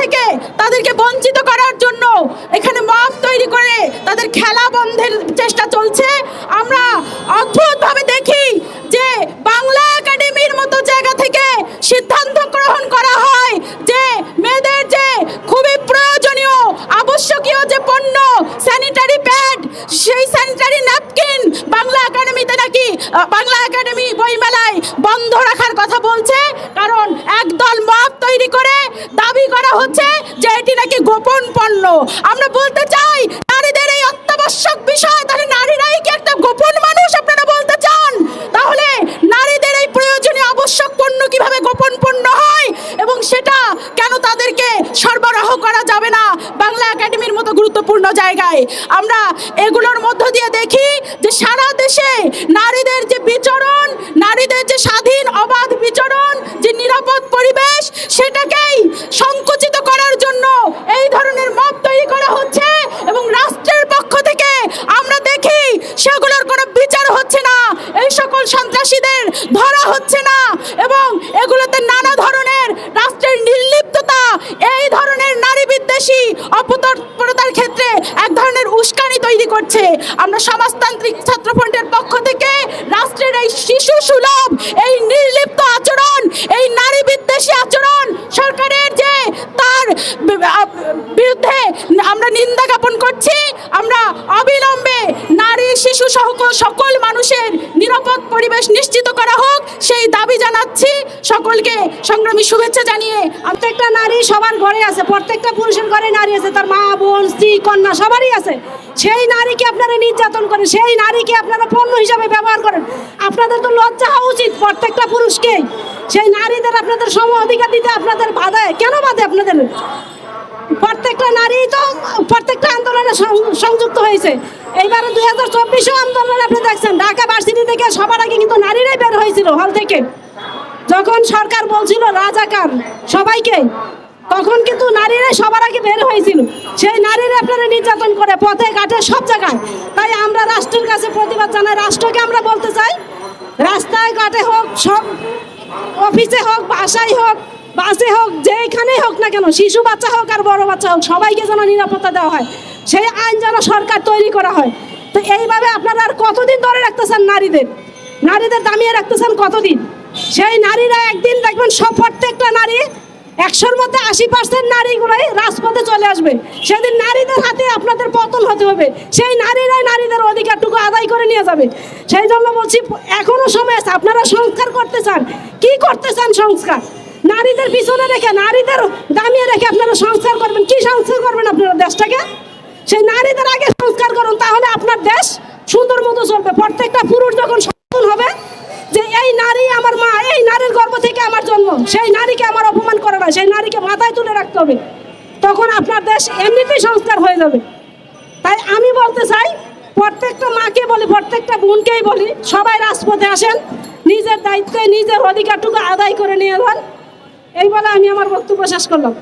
থেকে তাদেরকে বঞ্চিত করার জন্য এখানে মব তৈরি করে তাদের খেলা বন্ধের চেষ্টা চলছে। আমরা অদ্ভুতভাবে দেখি যে বাংলা একাডেমির মতো জায়গা থেকে সিদ্ধান্ত গ্রহণ করা হয় যে মেয়েদের যে খুবই প্রয়োজনীয়, আবশ্যকীয় যে পণ্য স্যানিটারি প্যাড সেই স্যানিটারি ন্যাপকিন বাংলা একাডেমিতে নাকি বাংলা একাডেমি বইমেলায় বন্ধ রাখার কথা বলছে। কারণ একদল মব তৈরি করে দাবি করা হচ্ছে যে এটি নাকি গোপন পণ্য। আমরা বলতে চাই, নারীদের এই অত্যাবশ্যক বিষয়, তাহলে নারীরাই কি একটা গোপন মানুষ আপনারা বলতে চান? তাহলে নারীদের এই প্রয়োজনীয় আবশ্যক পণ্য কীভাবে গোপন পণ্য হয়? এবং সেটা কেন তাদেরকে সরবরাহ করা যাবে না? বাংলা একাডেমির মতো গুরুত্বপূর্ণ জায়গায়। আমরা এগুলোর মধ্য দিয়ে দেখি যে সারা দেশে নারীদের যে বিচরণ, নারীদের যে স্বাধীন অবাধ বিচরণ, যে নিরাপদ পরিবেশ সেটাকেই সংকুচিত করার জন্য এই ধরনের মত তৈরি করা হচ্ছে এবং রাষ্ট্রের পক্ষ থেকে আমরা দেখি সেগুলোর কোনো বিচার হচ্ছে না। এই সকল সন্ত্রাসীদের ধরা হচ্ছে না এবং এগুলোতে নানা ধরনের রাষ্ট্রের নির্লিপ্ততা, এই ধরনের নারী বিদ্বেষী অপতৎপরতার ক্ষেত্রে এক ধরনের উস্কানি তৈরি করছে। আমরা সমাজতান্ত্রিক ছাত্রফ্রন্টের পক্ষ থেকে রাষ্ট্রের এই শিশু সুলভ এই নির্লিপ্ত আচরণ এই নারী বিদ্বেষী আচরণ সরকারের যে তার বি- আ- বিরুদ্ধে আমরা নিন্দা জ্ঞাপন করছি। আমরা অবিলম্বে নারী, শিশু সহ সকল মানুষের নিরাপদ পরিবেশ নিশ্চিত করা হোক, সেই দাবি জানাচ্ছি। সকলকে সংগ্রামী শুভেচ্ছা জানিয়ে প্রত্যেকটা নারী সবার ঘরে আছে, প্রত্যেকটা পুরুষের ঘরে নারী আছে, তার মা, বোন, স্ত্রী, কন্যা সবারই আছে। সেই নারীকে আপনারা নির্যাতন করেন, সেই নারীকে আপনারা পণ্য হিসাবে ব্যবহার করেন। আপনাদের তো লজ্জা হওয়া উচিত প্রত্যেকটা পুরুষকে সেই নারীদের আপনাদের সম অধিকার দিতে আপনাদের বাধায় কেন বাধে আপনাদের? প্রত্যেকটা নারী তো, প্রত্যেকটা আন্দোলনে সংযুক্ত হয়েছে। এইবারে দুই হাজার চব্বিশও আন্দোলনে আপনি দেখছেন। ঢাকা ভার্সিটি থেকে সবার আগে কিন্তু নারীরাই বের হয়েছিল হল থেকে। যখন সরকার বলছিল রাজাকার সবাইকে? তখন কিন্তু নারীরা সবার আগে বের হয়েছিল। সেই নারীরা আপনারা নির্যাতন করে পথে, ঘাটে, সব জায়গায়। তাই আমরা রাষ্ট্রের কাছে প্রতিবাদ জানাই। রাষ্ট্রকে আমরা বলতে চাই, রাস্তায়, ঘাটে হোক, সব অফিসে হোক, বাসায় হোক, বাসে হোক, যেখানেই হোক না কেন, শিশু বাচ্চা হোক আর বড় বাচ্চা হোক, সবাইকে যেন নিরাপত্তা দেওয়া হয়। সেই আইন যেন সরকার তৈরি করা হয়। তো এইভাবে আপনারা আর কতদিন ধরে রাখতেছেন নারীদের? নারীদের দামিয়ে রাখতেছেন কতদিন? সেই নারীরা একদিন দেখবেন সব প্রত্যেকটা নারী একশোর মধ্যে আশি পার্সেন্ট নারীগুলোই রাজপথে চলে আসবে। সেদিন নারীদের হাতে আপনাদের পতন হতে হবে। সেই নারীরাই নারীদের অধিকারটুকু আদায় করে নিয়ে যাবে। সেই জন্য বলছি, এখনও সময় আছে। আপনারা সংস্কার করতে চান। কি করতে চান সংস্কার? নারীদের পিছনে রেখে, নারীদের দামিয়ে রেখে আপনারা সংস্কার করবেন। কি সংস্কার করবেন আপনারা দেশটাকে? সেই নারীদের আগে সংস্কার করুন, তাহলে আপনার দেশ সুন্দর মতো চলবে। প্রত্যেকটা পুরুষ যখন সচেতন হবে, যে এই নারী আমার মা, এই নারীর গর্ভ থেকে আমার জন্ম, সেই নারীকে আমার না সেই নারীকে মাথায় তুলে রাখতে হবে। তখন আপনার দেশ এমনিতেই সংস্কার হয়ে যাবে। তাই আমি বলতে চাই, প্রত্যেকটা মাকে বলি, প্রত্যেকটা বোনকেই বলি, সবাই রাজপথে আসেন, নিজের দায়িত্বে, নিজের অধিকারটুকু আদায় করে নিয়ে যান। এই বলে আমি আমার বক্তব্য শেষ করলাম।